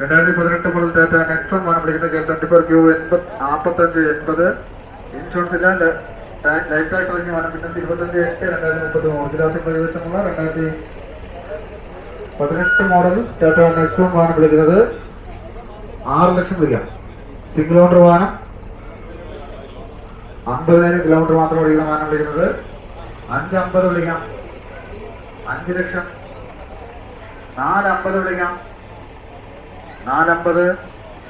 രണ്ടായിരത്തി പതിനെട്ട് മുതൽ ടാറ്റ നെക്സൺ ആണ് വിളിക്കുന്ന കെ ട്വന്റി ഫോർ ക്യൂ എൺപത് നാൽപ്പത്തഞ്ച് എൺപത്. ഇൻഷുറൻസ് ഇല്ല ലൈഫ് ടാക്സ് റേഞ്ച് വേണം പിന്നെ ഇരുപത്തഞ്ച് എട്ട് രണ്ടായിരത്തി മുപ്പത്തി മൂന്ന് കൈവശമുള്ള രണ്ടായിരത്തി പതിനെട്ട് മോഡൽ ടാറ്റ നെക്സൺ വാഹനം വിളിക്കുന്നത് ആറ് ലക്ഷം വിളിക്കാം സിംഗിൾ ഓണർ വാഹനം. അമ്പതിനായിരം കിലോമീറ്റർ മാത്രം ഓടിക്കുന്ന വാഹനം വിളിക്കുന്നത്. അഞ്ച് അമ്പത് വിളിക്കാം. അഞ്ച് ലക്ഷം. നാല് അമ്പത് വിളിക്കാം. നാലമ്പത്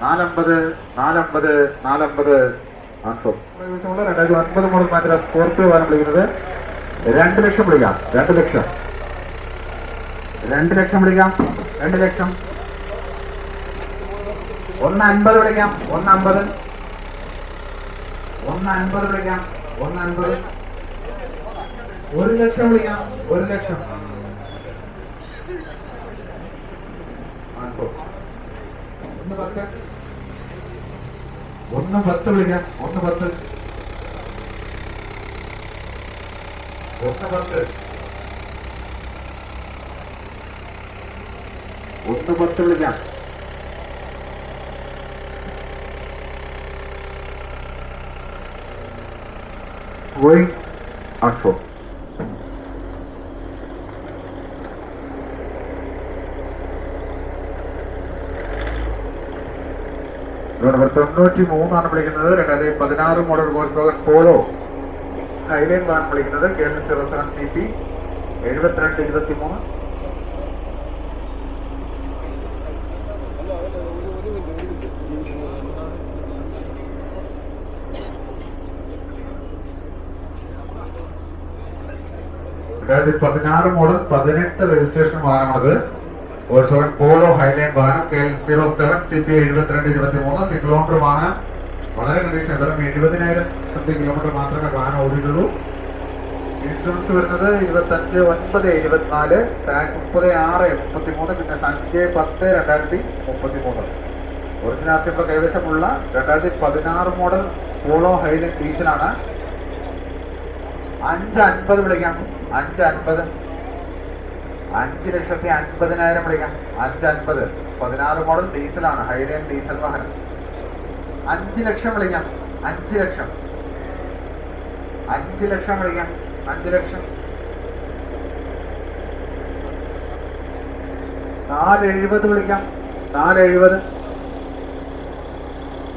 നാലമ്പത് നാലമ്പത് നാലമ്പത്. രണ്ടായിരത്തി ഒൻപത് മോഡൽ മാത്ര സ്കോർപ്പിയോ വാഹനം വിളിക്കുന്നത്. രണ്ട് ലക്ഷം വിളിക്കാം. രണ്ട് ലക്ഷം. രണ്ട് ലക്ഷം വിളിക്കാം. രണ്ട് ലക്ഷം. ഒന്ന് അൻപത് വിളിക്കാം. ഒന്ന് അമ്പത് ഒന്ന് അൻപത് വിളിക്കാം. ഒന്ന് അൻപത്. ഒരു ലക്ഷം വിളിക്കാം. ഒരു ലക്ഷം ആൻസോ ഒന്ന് പത്ത് ഒന്ന് പത്ത് വിളിക്കാം. ഒന്ന് പത്ത്. ഒന്ന് പത്ത്. ഒന്ന് പത്ത് വിളിക്കാം. going outflow. നമ്പർ തൊണ്ണൂറ്റി മൂന്നാണ് വിളിക്കുന്നത്. രണ്ടായിരത്തി പതിനാറ് model Volkswagen Polo Highline ആണ് വിളിക്കുന്നത്. K L zero seven C P എഴുപത്തിരണ്ട് ഇരുപത്തി മൂന്ന് രണ്ടായിരത്തി പതിനാറ് മോഡൽ പതിനെട്ട് രജിസ്ട്രേഷൻ വാഹനമാണത്. വോൾസ് പോളോ ഹൈലൈൻ വാഹനം K L zero seven C P എഴുപത്തിരണ്ട് ഇരുപത്തി കിലോമീറ്റർ വളരെ കണ്ടീഷൻ വെറും എഴുപതിനായിരം കിലോമീറ്റർ മാത്രമേ വാഹനം ഓടിയിട്ടുള്ളൂ. ഇൻഷുറൻസ് വരുന്നത് ഇരുപത്തഞ്ച് ഒൻപത് എഴുപത്തിനാല് ടാക്സ് മുപ്പത് ആറ് മുപ്പത്തി മൂന്ന് പിന്നെ അഞ്ച് പത്ത് രണ്ടായിരത്തി മുപ്പത്തി മൂന്ന് ഒറിജിനാലിറ്റി കൈവശമുള്ള രണ്ടായിരത്തി പതിനാറ് മോഡൽ പോളോ ഹൈലൈൻ ഡീസലാണ് അഞ്ച് അൻപത് വിളിക്കാം. അഞ്ച് അൻപത്. അഞ്ച് ലക്ഷത്തി അൻപതിനായിരം വിളിക്കാം. അഞ്ച് അൻപത്. പതിനാറ് മോഡൽ ഡീസലാണ്. ഹൈലൈൻ ഡീസൽ വാഹനം. അഞ്ച് ലക്ഷം വിളിക്കാം. അഞ്ച് ലക്ഷം. അഞ്ച് ലക്ഷം വിളിക്കാം. അഞ്ച് ലക്ഷം. നാല് എഴുപത് വിളിക്കാം. നാല് എഴുപത്.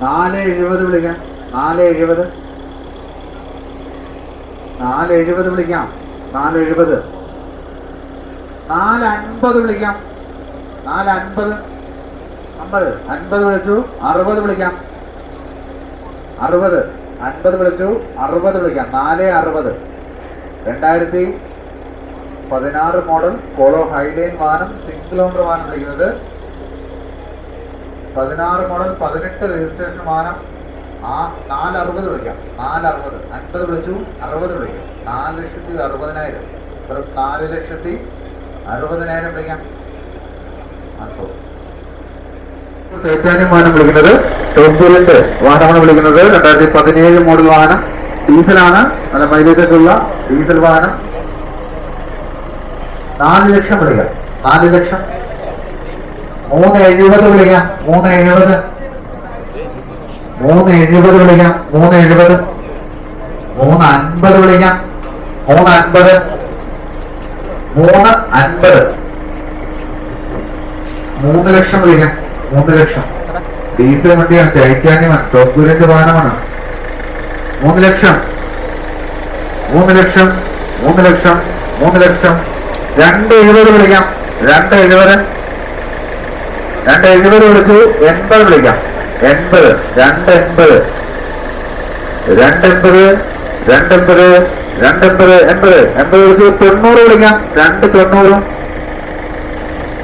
നാല് എഴുപത് വിളിക്കാം. നാല് എഴുപത്. നാല് എഴുപത് വിളിക്കാം. നാല് എഴുപത്. നാല് അൻപത് വിളിക്കാം. നാല് അൻപത് അമ്പത് അൻപത് വിളിച്ചു അറുപത് വിളിക്കാം. അറുപത്. അൻപത് വിളിച്ചു അറുപത് വിളിക്കാം. നാല് അറുപത്. രണ്ടായിരത്തി പതിനാറ് മോഡൽ പോളോ ഹൈലൈൻ വാഹനം സിംഗിൾ കിലോമീറ്റർ വാഹനം വിളിക്കുന്നത്. പതിനാറ് മോഡൽ പതിനെട്ട് രജിസ്ട്രേഷൻ വാഹനം. ആ നാല് അറുപത് വിളിക്കാം. നാല് അറുപത് അൻപത് വിളിച്ചു അറുപത് വിളിക്കാം. നാല് ലക്ഷത്തി അറുപതിനായിരം. നാല് ലക്ഷത്തി അറുപതിനായിരം വയ്ക്കാം ടൈറ്റാനിയം വാഹനം വിളിക്കുന്നത്. ടെമ്പൂരിന്റെ വാഹനമാണ് വിളിക്കുന്നത്. രണ്ടായിരത്തി പതിനേഴ് മോഡൽ വാഹനം. ഡീസലാണ്. നല്ല മൈലേജ് ഒക്കെ ഉള്ള ഡീസൽ വാഹനം. നാല് ലക്ഷം വിളിക്കാം. നാല് ലക്ഷം. മൂന്ന് എഴുപത് വിളിക്കാം. മൂന്ന് എഴുപത്. മൂന്ന് എഴുപത് വിളിക്കാം. മൂന്ന് എഴുപത്. മൂന്ന് അൻപത് വിളിക്കാം. മൂന്ന് അൻപത്. മൂന്ന് അൻപത്. മൂന്ന് ലക്ഷം വിളിക്കാം. മൂന്ന് ലക്ഷം. ഡീസൽ വണ്ടിയാണ്. ടൈറ്റാനിയമാണ് ടോപ്പ് വാഹനമാണ്. മൂന്ന് ലക്ഷം. മൂന്ന് ലക്ഷം. മൂന്ന് ലക്ഷം. മൂന്ന് ലക്ഷം. രണ്ട് എഴുപത് വിളിക്കാം. രണ്ട് എഴുപത്. രണ്ട് എഴുപത് വിളിച്ചു. എൺപത് വിളിക്കാം. എൺപത്. രണ്ട് എൺപത്. രണ്ട് എൺപത്. രണ്ട് എൺപത് രണ്ട് എൺപത്. എൺപത് വിളിച്ചു തൊണ്ണൂറ് വിളിക്കാം. രണ്ട് തൊണ്ണൂറും.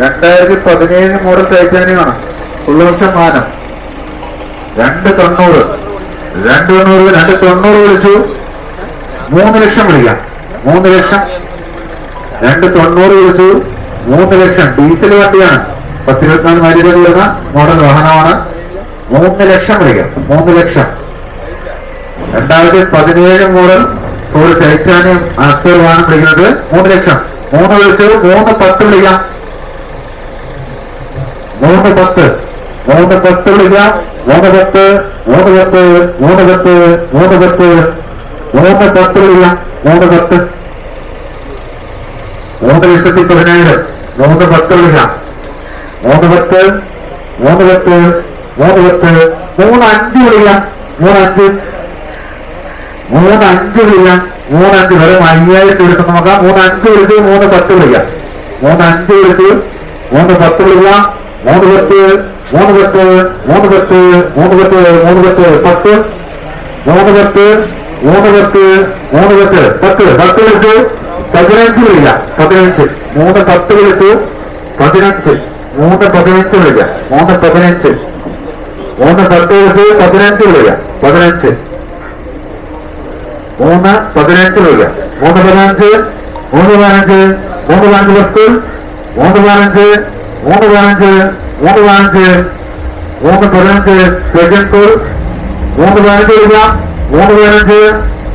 രണ്ടായിരത്തി പതിനേഴ് മോഡൽ ടൈറ്റാനിയമാണ് ഫുൾ വർഷം മാനം. രണ്ട് തൊണ്ണൂറ്. രണ്ട് തൊണ്ണൂറ് രണ്ട് തൊണ്ണൂറ് വിളിച്ചു. മൂന്ന് ലക്ഷം വിളിക്കാം. മൂന്ന് ലക്ഷം. രണ്ട് തൊണ്ണൂറ് വിളിച്ചു. മൂന്ന് ലക്ഷം. ഡീസൽ വണ്ടിയാണ്. പത്തിരുപത്തിനാല് മൈലേജ് വരുന്ന മോഡൽ വാഹനമാണ്. മൂന്ന് ലക്ഷം വിളിക്കാം. മൂന്ന് ലക്ഷം. രണ്ടായിരത്തി പതിനേഴ് മോഡൽ ഒരു ടൈറ്റാനിയം ആക്ടർ വാഹനം വിളിക്കുന്നത് മൂന്ന് ലക്ഷം. മൂന്ന് വിളിച്ചു മൂന്ന് പത്ത് വിളിക്കാം. മൂന്ന് പത്ത്. മൂന്ന് പത്ത് വിളിക്കാം. മൂന്ന് പത്ത്. മൂന്ന് പത്ത്. മൂന്ന് പത്ത്. മൂന്ന് പത്ത്. മൂന്ന് പത്ത് വിളിക്കാം. മൂന്ന് പത്ത്. മൂന്ന് ലക്ഷത്തി പതിനേഴ്. മൂന്ന് പത്ത് വിളിക്കാം. മൂന്ന് പത്ത്. മൂന്ന് പത്ത്. മൂന്ന് പത്ത്. മൂന്ന് അഞ്ച് വിളിക്കാം. മൂന്ന് അഞ്ച്. മൂന്ന് അഞ്ച് വിളിക്കാം മൂന്ന് അഞ്ച് വെറും അയ്യായിരത്തി വിളിച്ച് നോക്കാം. മൂന്ന് അഞ്ച് വിളിച്ച് മൂന്ന് പത്ത് വിളിക്കാം. മൂന്ന് അഞ്ച് വിളിച്ച് മൂന്ന് പത്ത് വിളിക്കാം. മൂന്ന് പത്ത് മൂന്ന് പത്ത് മൂന്ന് പത്ത് മൂന്ന് പത്ത് മൂന്ന് പത്ത് പത്ത്. മൂന്ന് പത്ത് മൂന്ന് പത്ത് മൂന്ന് പത്ത് പത്ത്. പത്ത് വിളിച്ച് പതിനഞ്ച് വിളിക്കാം. പതിനഞ്ച്. മൂന്ന് പത്ത് വിളിച്ചു പതിനഞ്ച്. മൂന്ന് പതിനഞ്ച് വിളിക്കാം. മൂന്ന് പതിനഞ്ച്. മൂന്ന് പത്ത് വിളിച്ച് പതിനഞ്ച് വിളിക്കാം. പതിനഞ്ച്. മൂന്ന് പതിനഞ്ച് രൂപ മൂന്ന് പതിനഞ്ച് മൂന്ന് പതിനഞ്ച് മൂന്ന് പതിനഞ്ച് പത്ത് മൂന്ന് പതിനഞ്ച് മൂന്ന് പതിനഞ്ച് മൂന്ന് പതിനഞ്ച് മൂന്ന് പതിനഞ്ച് കോൾ മൂന്ന് പതിനഞ്ച് രൂപ മൂന്ന് പതിനഞ്ച്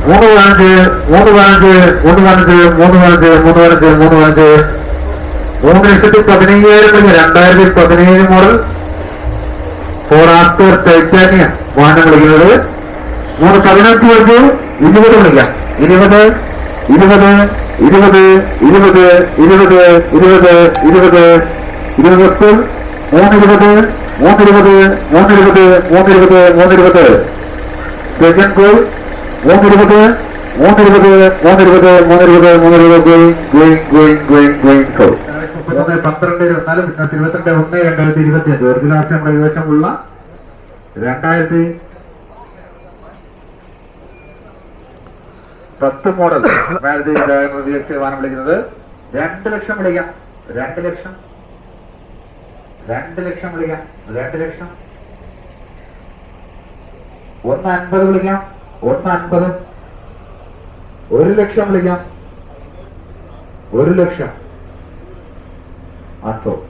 മൂന്ന് പതിനഞ്ച് മൂന്ന് പതിനഞ്ച് മൂന്ന് പതിനഞ്ച് മൂന്ന് പതിനഞ്ച് മൂന്ന് പതിനഞ്ച് മൂന്ന് പതിനഞ്ച് മൂന്ന് ലക്ഷത്തി പതിനയ്യായിരം രൂപ രണ്ടായിരത്തി പതിനേഴ് മുതൽ ഫോർ ആസ്റ്റർ ടൈറ്റാനിയ വാഹനം വിളിക്കുന്നത് മൂന്ന് പതിനഞ്ച് പേർക്ക് ഇരുപത് വിളിക്കാം ഇരുപത് ഇരുപത് ഇരുപത് ഇരുപത് ഇരുപത് ഇരുപത് ഇരുപത് ഇരുപത് സ്കൂൾ. മൂന്നിരുപത് മൂന്നിരുപത് മൂന്നിരുപത് മൂന്നിരുപത് മൂന്നിരുപത്. സെക്കൻഡ് സ്കൂൾ മൂന്നിരുപത് മൂന്നിരുപത് മൂന്നിരുപത് മൂന്നിരുപത് മൂന്നിരുപത്. ഗോയിങ് ഗോയിങ് ഗോയിങ് ഗോയിങ് മൂന്ന് പന്ത്രണ്ട് ഇരുപത്തിനാല് ഇരുപത്തിരണ്ട് ഒന്ന് രണ്ടായിരത്തി ഇരുപത്തി അഞ്ച് ഒരു ലാസ്റ്റ് നമ്മുടെ കൈവശമുള്ള രണ്ടായിരത്തി പത്ത് മോഡൽ മാരുതി വിളിക്കുന്നത് രണ്ട് ലക്ഷം വിളിക്കാം. രണ്ട് ലക്ഷം. രണ്ട് ലക്ഷം വിളിക്കാം. രണ്ട് ലക്ഷം. ഒന്ന് അൻപത് വിളിക്കാം. ഒന്ന് അൻപത്. ഒരു ലക്ഷം വിളിക്കാം. ഒരു ലക്ഷം. അസോ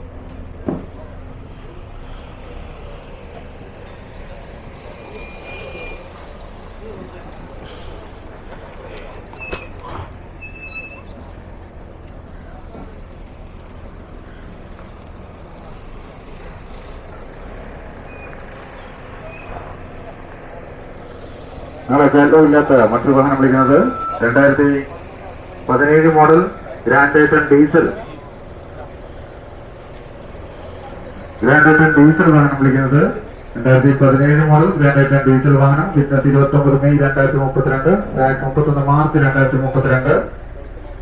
ഞങ്ങളെ കേരളം ഇല്ലാത്ത മറ്റൊരു വാഹനം വിളിക്കുന്നത് രണ്ടായിരത്തി പതിനേഴ് model Grand i ten diesel. Grand i ten diesel വാഹനം വിളിക്കുന്നത് രണ്ടായിരത്തി പതിനേഴ് model Grand i ten diesel വാഹനം. ഫിറ്റ്നസ് ഇരുപത്തി ഒമ്പത് മെയ് രണ്ടായിരത്തി മുപ്പത്തിരണ്ട്. മുപ്പത്തി മുപ്പത്തൊന്ന് മാർച്ച് രണ്ടായിരത്തി മുപ്പത്തിരണ്ട്.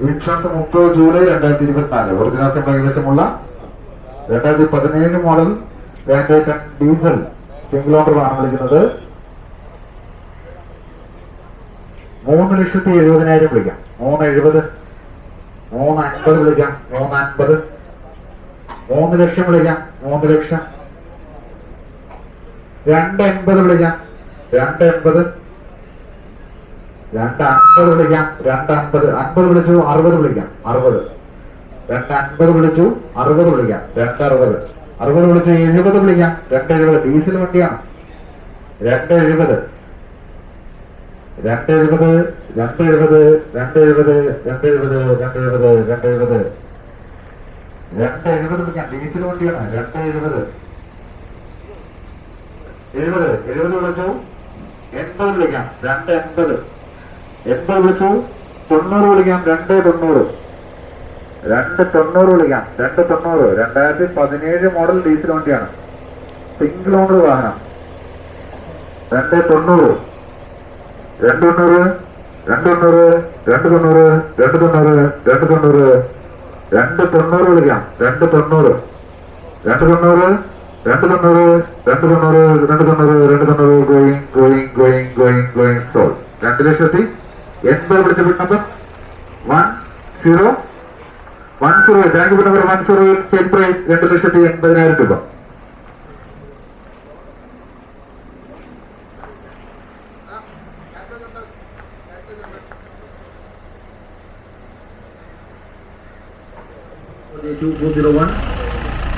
ഇൻഷുറൻസ് മുപ്പത് ജൂലൈ രണ്ടായിരത്തി ഇരുപത്തിനാല്. ഒറിജിനൽ കൈവശമുള്ള രണ്ടായിരത്തി പതിനേഴ് model Grand i ten diesel single owner വാഹനം വിളിക്കുന്നത് മൂന്ന് ലക്ഷത്തി എഴുപതിനായിരം വിളിക്കാം. മൂന്ന് എഴുപത് മൂന്ന് അൻപത് വിളിക്കാം. മൂന്ന് അൻപത് മൂന്ന് ലക്ഷം വിളിക്കാം. മൂന്ന് ലക്ഷം. രണ്ട് എൺപത് വിളിക്കാം. രണ്ട് എൺപത് രണ്ട് അൻപത് വിളിക്കാം. രണ്ട് അൻപത് അൻപത് വിളിച്ചു അറുപത് വിളിക്കാം. അറുപത്. രണ്ട് അൻപത് വിളിച്ചു അറുപത് വിളിക്കാം. രണ്ട് അറുപത്. അറുപത് വിളിച്ചു എഴുപത് വിളിക്കാം. രണ്ട് എഴുപത് ഡീസൽ വണ്ടിയാണ്. രണ്ട് എഴുപത്. രണ്ട് എഴുപത് രണ്ട് എഴുപത് രണ്ട് എഴുപത് രണ്ട് എഴുപത് രണ്ട് എഴുപത് രണ്ട് എഴുപത് രണ്ട് എഴുപത്. ഞാൻ ഡീസൽ വണ്ടിയാണ് രണ്ട് എഴുപത് എഴുപത് എഴുപത് വിളിച്ചു. എൺപത് വിളിക്കാം. രണ്ട് എൺപത്. എൺപത് വിളിച്ചു. തൊണ്ണൂറ് വിളിക്കാം. രണ്ട് തൊണ്ണൂറ്. രണ്ട് തൊണ്ണൂറ് വിളിക്കാം. രണ്ട് തൊണ്ണൂറ്. രണ്ടായിരത്തി പതിനേഴ് മോഡൽ ഡീസൽ വണ്ടിയാണ് സിംഗിൾ ഓണർ വാഹനം. രണ്ട് തൊണ്ണൂറ്. രണ്ട് തൊണ്ണൂറ് രണ്ട് തൊണ്ണൂറ് രണ്ട് തൊണ്ണൂറ് രണ്ട് തൊണ്ണൂറ് രണ്ട് തൊണ്ണൂറ് രണ്ട് തൊണ്ണൂറ് വിളിക്കാം. രണ്ട് തൊണ്ണൂറ്. രണ്ട് തൊണ്ണൂറ് രണ്ട് തൊണ്ണൂറ് രണ്ട് തൊണ്ണൂറ് രണ്ട് തൊണ്ണൂറ് രണ്ട് തൊണ്ണൂറ് going going going going going sold രണ്ട് ലക്ഷത്തി എൺപത് പിടിച്ച bill number one zero one zero bank U number one zero sale price രണ്ട് ലക്ഷത്തി എൺപതിനായിരം രൂപ.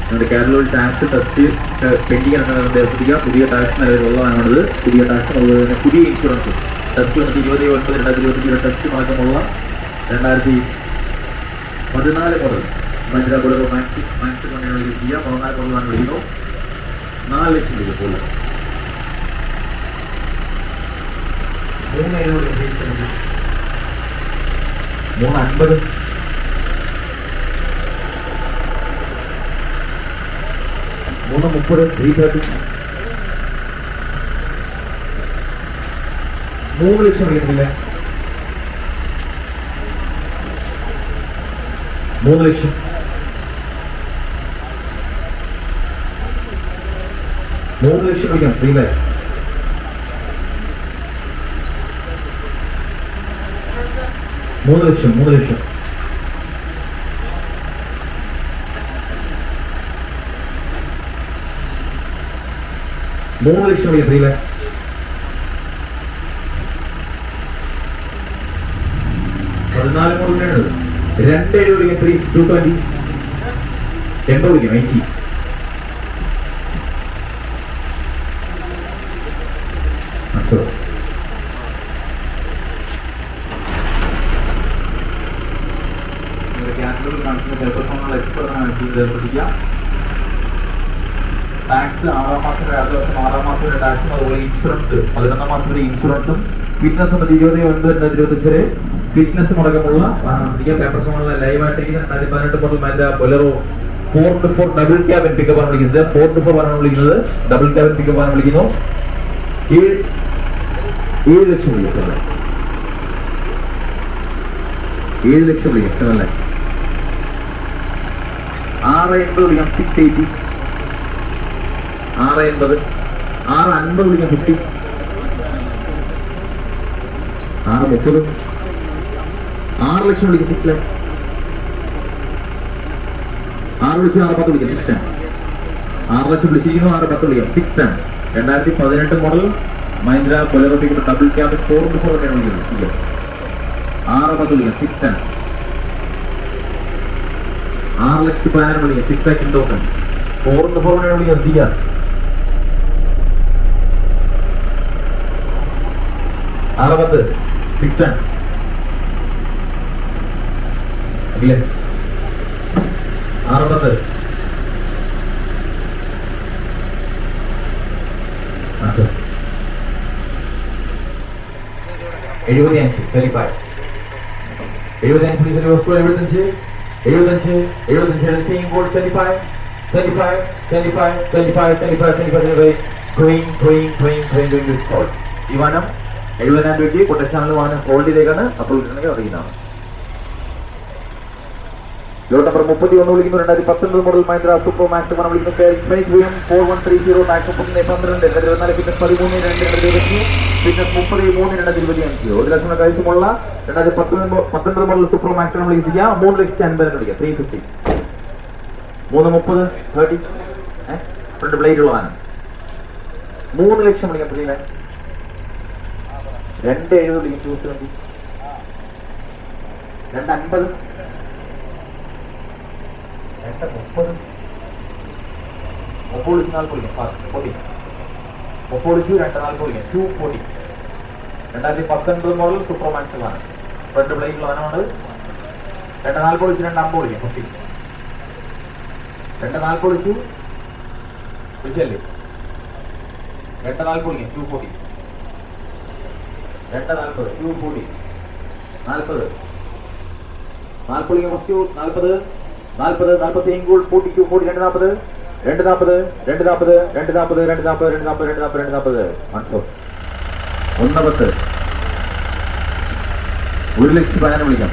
നമ്മുടെ കേരളത്തിൽ ടാക്സ് ടെസ്റ്റ് പെൻഡിംഗ് കിടക്കുന്നത് അഭ്യർത്ഥിക്കുക പുതിയ ടാക്സ് നിലവിലുള്ളതാണത് പുതിയ ടാക്സ് അതുപോലെ തന്നെ പുതിയ ഇൻഷുറൻസ്. ടെസ്റ്റ് വന്നിട്ട് ഇരുപത് ഒൻപത് രണ്ടായിരത്തി ഇരുപത്തി ടെസ്റ്റ് മാറ്റമുള്ള രണ്ടായിരത്തി പതിനാല് മുതൽ മഞ്ചിര പോലെ മാക്സ് മാക്സ് കൊണ്ടാണ് ചെയ്യുക. പതിനാല് മുതലാണ് വിളിക്കുന്നു നാല് ലക്ഷം രൂപ പോലെ. മൂന്ന് അൻപത് മൂന്ന് മുപ്പത് ത്രീ തേർട്ടി മൂന്ന് ലക്ഷം വിളിക്കുന്നില്ലേ? മൂന്ന് ലക്ഷം. മൂന്ന് ലക്ഷം വിളിക്കാം ത്രീ ലാക്ക് മൂന്ന് ലക്ഷം മൂന്ന് ലക്ഷം. മൂന്ന് ലക്ഷം എത്തിയില്ലേ പതിനാല് മുതലാണ് രണ്ട് എഴുപത് എത്ര? ടു ട്വന്റി എൺപത് വിളിക്കണം എയ്റ്റി ചിലപ്പോൾ കാണിക്കുന്ന ചെറുപ്പക്കാരുടെ മാസത്തിലെ ടാക്സും അതുപോലെ ഇൻഷുറൻസ് പതിനൊന്നാം ഇൻഷുറൻസും ഫിറ്റ്നസ് എന്നത് ഇരുപത് ഒൻപത് രണ്ടായിരത്തി ഇരുപത്തി വരെ ഫിറ്റ്നസ് മുടക്കമുള്ള പേപ്പർ ഫോണുള്ള ലൈവായിട്ട് രണ്ടായിരത്തി മുതൽ മറ്റേ Bolero four double cabin pickup ആണ് വിളിക്കുന്നത്. ഫോർ ടു ഫോർ ആണ് വിളിക്കുന്നത്. ഡബിൾ ക്യാബിൻ പിക്കപ്പ് ആണ് വിളിക്കുന്നു. ഏഴ് ലക്ഷം വിളിക്കുന്നത് ഏഴ് ലക്ഷം വിളിക്കും അല്ലേ? ആറ് എൺപത് വിളിക്കാം. സിക്സ് എയ്റ്റി ആറ് എൺപത്. ആറ് അൻപത് വിളിക്കാൻ ഫിഫ്റ്റി ആറ് മുപ്പത് ആറ് ലക്ഷം വിളിക്കും സിക്സ് ലാക്ക് ആറ് വിളിച്ച് ആറ് പത്ത് വിളിക്കാം സിക്സ് ടാൻ ആറ് ലക്ഷം വിളിച്ചിരിക്കുന്നു ആറ് പത്ത് വിളിക്കാം. സിക്സ് ടാൻ രണ്ടായിരത്തി പതിനെട്ട് model Mahindra Bolero pickup double cab four four ഒക്കെയാണ് വിളിക്കുന്നത്. ആറ് പത്ത് വിളിക്കാം സിക്സ് ടാൻ ആറ് ലക്ഷത്തി പതിനായിരം വിളിക്കാം six lakh token four four വിളിക്കാം ചെയ്യാം ആറ് പത്ത് സിക്സ്. ടെൻ ഇല്ലേ ആറ് പത്ത് ആ സർ. എഴുപത്തി അഞ്ച് വെരിഫൈ എഴുപത്തി അഞ്ച് പ്ലീസ് വസ്തു എഴുപത്തഞ്ച് എഴുപത്തഞ്ച് എഴുപത്തഞ്ച് same board seventy five seventy five seventy five seventy five seventy five seventy five seventy five queen queen queen queen queen with sold ഈ വനം എഴുപതിനായിരം രൂപയ്ക്ക് കൊട്ടേഷനിൽ വാഹനം ഹോൾഡ് ചെയ്തേക്കാണ് അപ്പോൾ കിട്ടണമെങ്കിൽ അറിയുന്നതാണ്. ലോട്ട് നമ്പർ മുപ്പത്തി ഒന്ന് വിളിക്കുന്നു. രണ്ടായിരത്തി പത്തൊൻപത് മോഡൽ മൈൻഡ്ര സൂപ്പർ മാക്സ് വണം വിളിക്കുന്നു. Four one three zero max മുപ്പത്തി പന്ത്രണ്ട് രണ്ടായിരത്തി ഫിറ്റ്നസ് പതിമൂന്ന് രണ്ട് രണ്ടായിരത്തി ഇരുപത്തി പിന്നെ മുപ്പത് മൂന്ന് രണ്ടായിരത്തി ഇരുപത്തി അഞ്ച് ഒരു ലക്ഷം കൈസുമുള്ള രണ്ടായിരത്തി പത്തൊൻപത് പത്തൊൻപത് മോഡൽ സൂപ്പർ മാക്സ് നമ്മൾ വിളിക്കുക മൂന്ന് ലക്ഷത്തി അൻപതിന് വിളിക്കുക ത്രീ ഫിഫ്റ്റി മൂന്ന് മുപ്പത് തേർട്ടി ഫ്രണ്ട് ബ്ലേഡ് വാഹനം മൂന്ന് ലക്ഷം വിളിക്കാം പ്രിയ രണ്ട് എഴുപത് വിളിക്കും ടു മതി. രണ്ട് അൻപത്. രണ്ട് മുപ്പത്. നാൽപ്പത് രണ്ട് നാൽപ്പത് ടു ഫോർട്ടി രണ്ടായിരത്തി പത്തൊൻപത് മോഡൽ സൂപ്പർ മാക്സിലാണ് ഫ്രണ്ട് പ്ലേറ്റ് വാഹനമാണ് രണ്ട് നാൽപ്പത് വെച്ച് രണ്ട് അമ്പത് വിളിക്കാം. ഫിഫ്റ്റി രണ്ട് നാൽപ്പത് വെച്ചു വിളിച്ചല്ലേ? രണ്ട് നാൽപ്പത് വിളിക്കാം. ടു ഫോർട്ടി രണ്ട് നാൽപ്പത്. ടു ഫോർട്ടി നാൽപ്പത്. നാൽപ്പത് ഫസ്റ്റ് നാൽപ്പത്. നാൽപ്പത് നാൽപ്പത്തി ഇൻകൂൾ ഫോർട്ടി ടു ഫോർട്ടി രണ്ട് നാൽപ്പത്. രണ്ട് നാൽപ്പത് രണ്ട് നാൽപ്പത് രണ്ട് നാൽപ്പത് രണ്ട് നാൽപ്പത് രണ്ട് നാൽപ്പത് രണ്ട് നാൽപ്പത് രണ്ട് നാൽപ്പത്. മൺസോ ഒന്ന് പത്ത് ഒരു ലക്ഷത്തി പതിനാറ് വിളിക്കാം.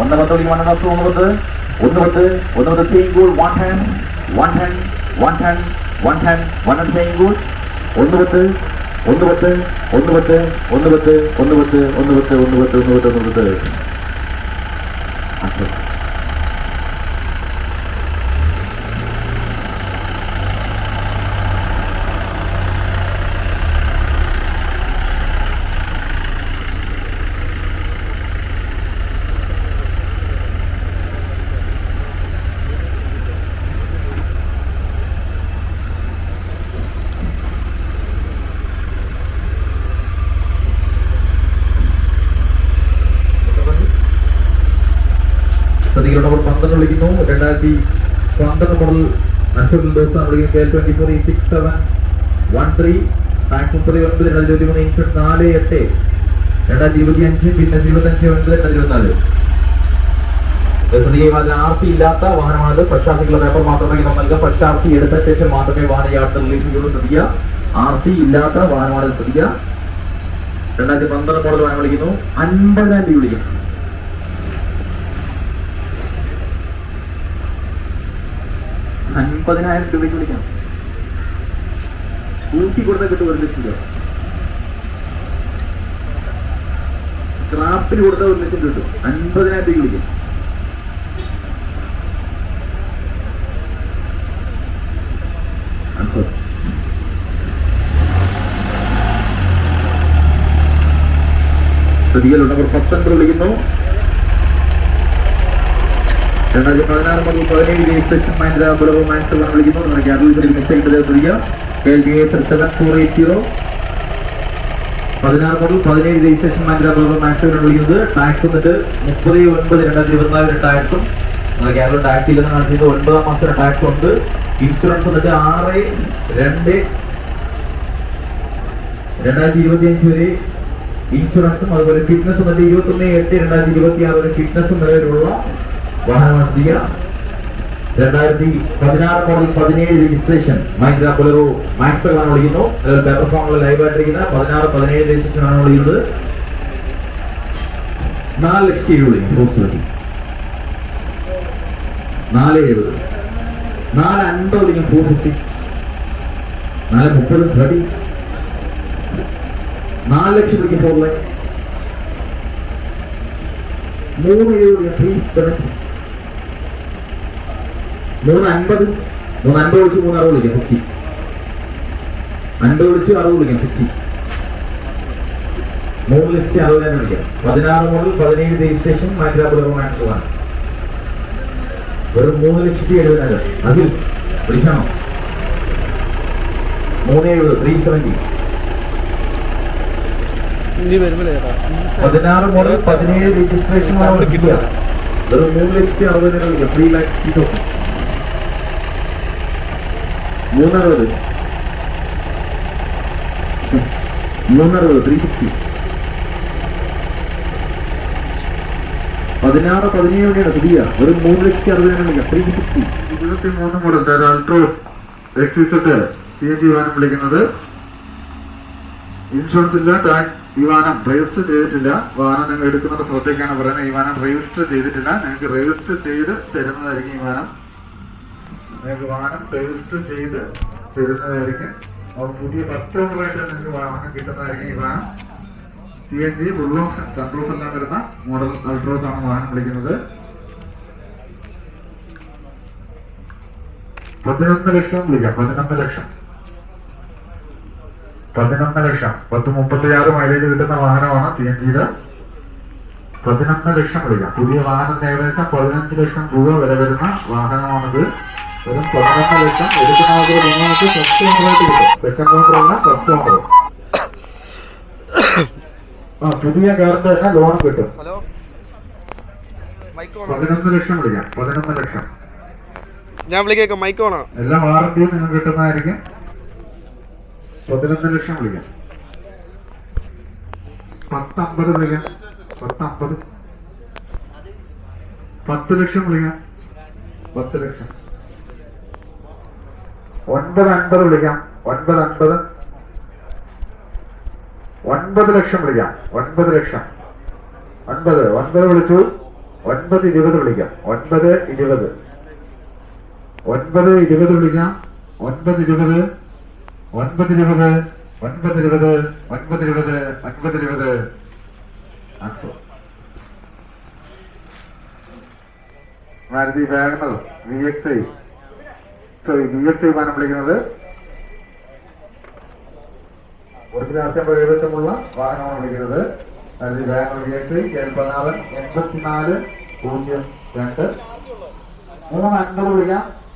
ഒന്ന് പത്ത് വിളിക്കാം. ഒന്ന് പത്ത് ഒന്ന് പത്ത് ഒന്ന് പത്ത് ഒന്ന് പത്ത് same goal one ten one ten one ten one ten one ten same goal ഒന്ന് പത്ത് ഒന്ന് പത്ത് ഒന്ന് പത്ത് ഒന്ന് പത്ത് ഒന്ന് പത്ത് ഒന്ന് പത്ത് ഒന്ന് പത്ത് ഒന്ന് പത്ത് ഒന്ന് പത്ത് അതെ. ശ്രദ്ധിക്കണം നമ്പർ പന്ത്രണ്ട് വിളിക്കുന്നു. രണ്ടായിരത്തി പന്ത്രണ്ട് മോഡൽ അശോക് ദിവസം വിളിക്കും K twenty four E six seven one three tax മുപ്പത്തി ഒൻപത് രണ്ടായിരത്തി ഇരുപത്തി മൂന്ന് ഇൻഷുറൻസ് നാല് എട്ട്. രണ്ടായിരത്തി ഇരുപത്തി അഞ്ച് പിന്നെ ഇരുപത്തി അഞ്ച് ഒൻപത് രണ്ടായിരത്തി ഇരുപത്തിനാല്. ആർ സി ഇല്ലാത്ത വാഹനമാണിത്. പ്രശാസിക്കുള്ള പേപ്പർ മാത്രമേ നമ്മൾ നൽകുക പ്രശാസി എടുത്ത ശേഷം മാത്രമേ വാഹന യാത്ര റിലീസ് ചെയ്യുള്ളൂ ശ്രദ്ധിക്കുക ആർ സി ഇല്ലാത്ത വാഹനമാണ് ശ്രദ്ധിക്കുക രണ്ടായിരത്തി പന്ത്രണ്ട് മോഡൽ വാഹനം വിളിക്കുന്നു. അൻപതാം തീയതി വിളിക്കും അൻപതിനായിരം രൂപയ്ക്ക് വിളിക്കാം ഊട്ടി കൊടുത്താൽ കിട്ടും ഒരു ലക്ഷം രൂപ. സ്ക്രാപ്പിൽ കൊടുത്താൽ ഒരു ലക്ഷം കിട്ടും. അൻപതിനായിരം രൂപയ്ക്ക് വിളിക്കാം. ശ്രദ്ധിക്കലുണ്ട് നമ്പർ പത്തൊൻപത് വിളിക്കുന്നു. രണ്ടായിരത്തി പതിനാറ് മുതൽ പതിനേഴ് രജിസ്ട്രേഷൻ മൈൻഡ് ബുലവ് മാൻസ് വിളിക്കുന്നു നമ്മുടെ ക്യാബിൽ മിസ്റ്റേക്ക് ശ്രദ്ധിക്കുക K G S seven four eight zero പതിനാറ് മുതൽ പതിനേഴ് രജിസ്ട്രേഷൻ മൈൻഡ് ബുലവ് മാൻസ് വിളിക്കുന്നത് ടാക്സ് വന്നിട്ട് മുപ്പത് ഒൻപത് രണ്ടായിരത്തി ഇരുപത്തിനാല് രണ്ടായിരത്തും. നമ്മുടെ കേരളം ടാക്സ് ഇല്ലെന്ന് കാണിച്ചത് ഒൻപതാം മാസത്തെ ടാക്സ് ഉണ്ട്. ഇൻഷുറൻസ് വന്നിട്ട് ആറ് രണ്ട് രണ്ടായിരത്തി ഇരുപത്തി അഞ്ച് വരെ ഇൻഷുറൻസും അതുപോലെ ഫിറ്റ്നസ് വന്നിട്ട് ഇരുപത്തി ഒന്ന് എട്ട് രണ്ടായിരത്തി ഇരുപത്തി ആറ് വരെ ഫിറ്റ്നസും നിലവിലുള്ള വാഹനമാണ് സ്വീകരണം രണ്ടായിരത്തി പതിനാറ് മോഡൽ പതിനേഴ് രജിസ്ട്രേഷൻ മൈൻഡ്ര ബൊലറോ മാസ്റ്ററാണ് വിളിക്കുന്നു അതായത് പേപ്പർ ഫോമുകൾ ലൈവ് ആയിട്ടിരിക്കുന്ന പതിനാറ് പതിനേഴ് രജിസ്ട്രേഷൻ ആണ് വിളിക്കുന്നത്. നാല് ലക്ഷത്തി എഴുപത് അപ്രോക്സിമേറ്റ്ലി നാല് എഴുപത് നാല് അൻപത് വിളിക്കും ഫോർ ഫിഫ്റ്റി നാല് മുപ്പത് തേർട്ടി നാല് ലക്ഷം വിളിക്കും ഫോർ ലൈൻ മൂന്ന് എഴുപത് ത്രീ സെവന്റി മൂന്ന് അൻപത് മൂന്ന് അൻപത് വിളിച്ച് മൂന്ന് അറുപത് വിളിക്കാം സിക്സ്റ്റി അൻപത് വിളിച്ച് അറുപത് വിളിക്കാം സിക്സ്റ്റി മൂന്ന് ലക്ഷത്തി അറുപതിനായിരം വിളിക്കാം. പതിനാറ് മുതൽ പതിനേഴ് രജിസ്ട്രേഷൻ മൈഗ്രാബുലർ മാക്സിമാണ് വെറും മൂന്ന് ലക്ഷത്തി എഴുപതിനായിരം. അതിൽ വിളിച്ചാണോ? മൂന്ന് എഴുപത് ത്രീ സെവന്റി പതിനാറ് മുതൽ പതിനേഴ് രജിസ്ട്രേഷൻ വെറും മൂന്ന് ലക്ഷത്തി അറുപതിനായിരം വിളിക്കാം. ത്രീ ലാക്സ് തൗസൻഡ് മൂന്നറുപത്. മൂന്നറുപത് ത്രീ സിക്സ്റ്റി പതിനാറ് പതിനേഴ് മണിയാണ് പുതിയ. ഒരു മൂന്ന് ലക്ഷത്തി അറുപതിനാണ് ത്രീ സിക്സ്റ്റി ഇരുപത്തി മൂന്ന് മുതൽ അൾട്രോസ് എക്സിസെറ്റ് സി എൻ ജി വിളിക്കുന്നത്. ഇൻഷുറൻസ് ഇല്ല ടാക്സ് ഈ വാഹനം രജിസ്റ്റർ ചെയ്തിട്ടില്ല. വാഹനം നിങ്ങൾ എടുക്കുന്നത് ശ്രദ്ധയ്ക്കാണ് പറയുന്നത്. ഈ വാഹനം രജിസ്റ്റർ ചെയ്തിട്ടില്ല. നിങ്ങൾക്ക് രജിസ്റ്റർ ചെയ്ത് തരുന്നതായിരിക്കും ഈ വാഹനം നിങ്ങൾക്ക് വാഹനം രജിസ്റ്റർ ചെയ്ത് തരുന്നതായിരിക്കും. അപ്പോൾ പുതിയ കസ്റ്റമറായിട്ട് നിങ്ങൾക്ക് വാഹനം കിട്ടുന്നതായിരിക്കും ഈ വാഹനം സി എൻ ജി ബുള്ളോക്സ് സൺറൂഫ് എല്ലാം വരുന്ന മോഡൽ അൾട്രോസ് ആണ് വാഹനം വിളിക്കുന്നത്. പതിനൊന്ന് ലക്ഷം വിളിക്കാം. പതിനൊന്ന് ലക്ഷം. പതിനൊന്ന് ലക്ഷം. പത്ത് മുപ്പത്തി ആറ് മൈലേജ് കിട്ടുന്ന വാഹനമാണ് സി എൻ ജിയുടെ പതിനൊന്ന് ലക്ഷം വിളിക്കാം. പുതിയ വാഹനം ഏകദേശം പതിനഞ്ച് ലക്ഷം രൂപ വില വരുന്ന വാഹനമാണിത്. വെറും പതിനൊന്ന് ലക്ഷം എടുക്കുന്നവർക്ക് നിങ്ങൾക്ക് ഫസ്റ്റ് ഓണറായിട്ട് കിട്ടും. സെക്കൻഡ് ഓണർ അല്ല ഫസ്റ്റ് ഓണർ ആ പുതിയ കാറിന്റെ തന്നെ ലോൺ കിട്ടും. പതിനൊന്ന് ലക്ഷം വിളിക്കാം. പതിനൊന്ന് ലക്ഷം. ഞാൻ വിളിക്കാം മൈക്ക് ഓണോ എല്ലാ വാറന്റിയും നിങ്ങൾക്ക് കിട്ടുന്നതായിരിക്കും. പതിനൊന്ന് ലക്ഷം വിളിക്കാം. പത്തമ്പത് വിളിക്കാം. പത്തമ്പത്. പത്ത് ലക്ഷം വിളിക്കാം. പത്ത് ലക്ഷം. ഒൻപത് അൻപത് വിളിക്കാം. ഒൻപത് അൻപത്. ഒൻപത് ലക്ഷം വിളിക്കാം. ഒൻപത് ലക്ഷം. ഒൻപത്. ഒൻപത് വിളിച്ചു. ഒൻപത് ഇരുപത് വിളിക്കാം. ഒൻപത് ഇരുപത്. ഒൻപത് ഇരുപത് വിളിക്കാം. ഒൻപത് ഇരുപത്. ഒൻപത് ഇരുപത്. ഒൻപത് ഇരുപത്. ഒൻപത് ഇരുപത്. ഒൻപത് ഇരുപത്. Maruti Wagon R V X I sorry B S I വാനം വിളിക്കുന്നത്. ഒറിജിനൽ അസംബിൾ കൈവശമുള്ള വാഹനമാണ് വിളിക്കുന്നത്. അതിൽ വാഗണർ ബി എസ് പതിനാറ് എൺപത്തിനാല് പൂജ്യം രണ്ട്. മൂന്ന് അൻപത് വിളിക്കാം.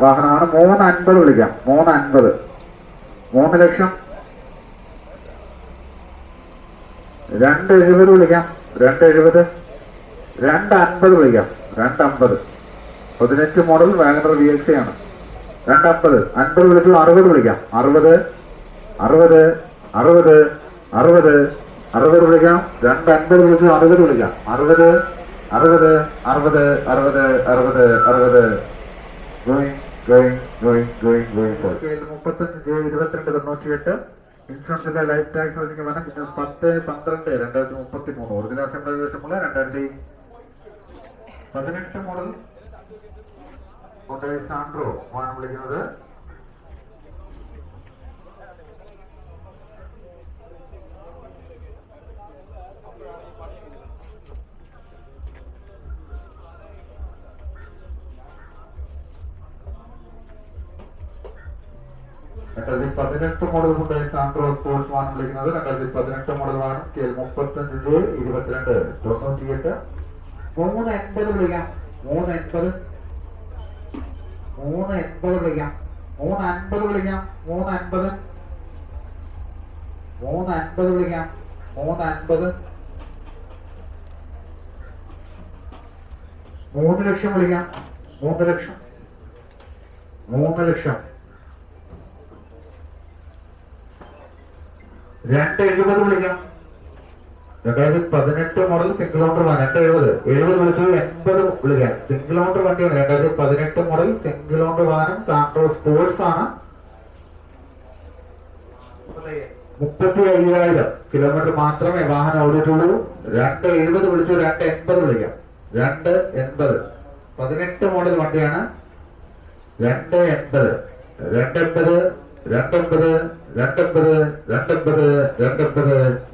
വാഹനമാണ് മൂന്ന് അൻപത് വിളിക്കാം. മൂന്ന് അൻപത്. മൂന്ന് ലക്ഷം രണ്ട് എഴുപത് വിളിക്കാം. രണ്ട് എഴുപത് രണ്ട് അൻപത് വിളിക്കാം. രണ്ട് അമ്പത് പതിനെട്ട് മോഡൽ വാഗണർ വി എക്സ് ആണ്. രണ്ട് അമ്പത് അൻപത് വിളിച്ചു അറുപത് വിളിക്കാം. അറുപത്. അറുപത്. അറുപത്. അറുപത്. അറുപത് വിളിക്കാം. രണ്ട് അൻപത് വിളിച്ചു അറുപത് വിളിക്കാം. അറുപത്. അറുപത്. അറുപത്. അറുപത്. അറുപത്. അറുപത്. Going going going going going മുപ്പത്തഞ്ച് ഇരുപത്തിരണ്ട് തൊണ്ണൂറ്റിയെട്ട്. ഇൻഷുറൻസിന്റെ ലൈഫ് ടാക്സ് അധികം വേണം പിന്നെ പത്ത് പന്ത്രണ്ട് രണ്ടായിരത്തി മുപ്പത്തി മൂന്ന് ഒറിജിനൽ അസംബ്ലി ദിവസമുള്ള രണ്ടായിരത്തി പതിനെട്ട് മോഡൽ സാൻഡ്രോ ആണ് വിളിക്കുന്നത് രണ്ടായിരത്തി പതിനെട്ട് മോഡൽ ഹുണ്ടായി സാൻട്രോ സ്പോർട്സ് വാഹനം വിളിക്കുന്നത് രണ്ടായിരത്തി പതിനെട്ട് മോഡൽ വാഹനം കെ മുപ്പത്തഞ്ച് ജെ ഇരുപത്തിരണ്ട്. തൊണ്ണൂറ്റിയെട്ട്. മൂന്ന് എൺപത് വിളിക്കാം. മൂന്ന് എൺപത് മൂന്ന് എൺപത് വിളിക്കാം. മൂന്ന് അൻപത് വിളിക്കാം. മൂന്ന് അൻപത് മൂന്ന് അൻപത് വിളിക്കാം. മൂന്ന് അൻപത് മൂന്ന് ലക്ഷം വിളിക്കാം. മൂന്ന് ലക്ഷം. മൂന്ന് ലക്ഷം. രണ്ട് എഴുപത് വിളിക്കാം. രണ്ടായിരത്തി പതിനെട്ട് മോഡൽ സിംഗിൾ ഓണർ വാഹനം രണ്ട് എഴുപത്. എഴുപത് വിളിച്ചത് എൺപത് വിളിക്കാം. സിംഗിൾ ഓണർ വണ്ടിയാണ്. രണ്ടായിരത്തി പതിനെട്ട് മോഡൽ സിംഗിൾ ഓണർ വാഹനം. സാൻഡ്രോ സ്പോർട്സ് ആണ്. മുപ്പത്തി അയ്യായിരം കിലോമീറ്റർ മാത്രമേ വാഹനം ഓടിയിട്ടുള്ളൂ. രണ്ട് എഴുപത് വിളിച്ചു. രണ്ട് എൺപത് വിളിക്കാം. രണ്ട് എൺപത്. പതിനെട്ട് മോഡൽ വണ്ടിയാണ്. രണ്ട് എൺപത്. രണ്ടെൺപത് രണ്ടെൺപത് രണ്ടെൺപത് രണ്ടെൺപത് രണ്ടെൺപത്